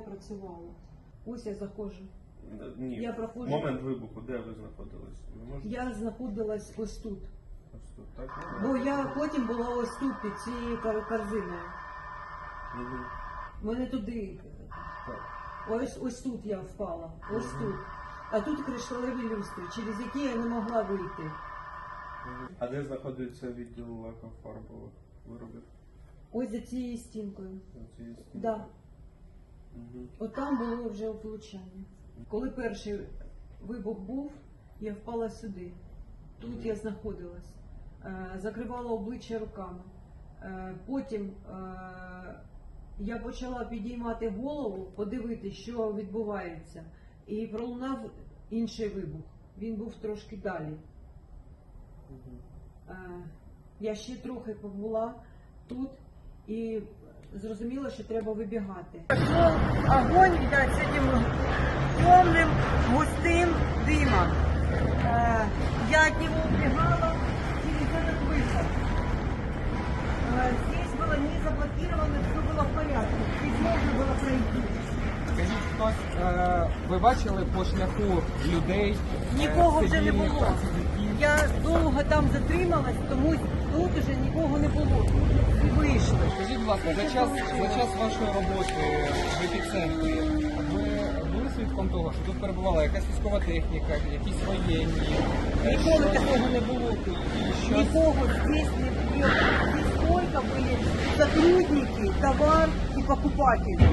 працювала. Ось я заходжу. Ні. Я проходжу. Момент вибуху, де ви знаходились? Ви можете Я знаходилась ось тут. тут, так? Ну, Бо я потім була ось тут під цією кор- корзиною. Мгм. Мене туди. Так. Ось ось тут я впала. Ось Мгм. тут. А тут кришталеві люстри, через які я не могла вийти. Мгм. А де знаходиться відділ лакофарбових виробів? Ось за цією стінкою. Да. Мгм. От там було вже влучання. Коли перший вибух був, я впала сюди. Тут я знаходилась, Е, закривала обличчя руками. Е, Потім е, я почала підіймати голову, подивитися, що відбувається, і пролунав інший вибух. Він був трошки далі. Я ще трохи побула тут і зрозуміла, що треба вибігати. Огонь, видать, з цим темним, густим димом. Е, Я от него убегала через этот выход. Э, Здесь было не заблокировано, все было в порядке. Здесь можно было пройти. Хтось, е, ви бачили по шляху людей? е, Нікого вже не цивільних було. працівників? Я довго там затрималась, тому тут вже нікого не було. І вийшли. Скажіть, будь ласка, за час, за час вашої роботи в епіцентрі ви були свідком того, що тут перебувала якась військова техніка, якісь воєнні? е, Ніколи щось- такого не було тут. щось- Никого здесь не было. Здесь только были сотрудники, товар и покупатели.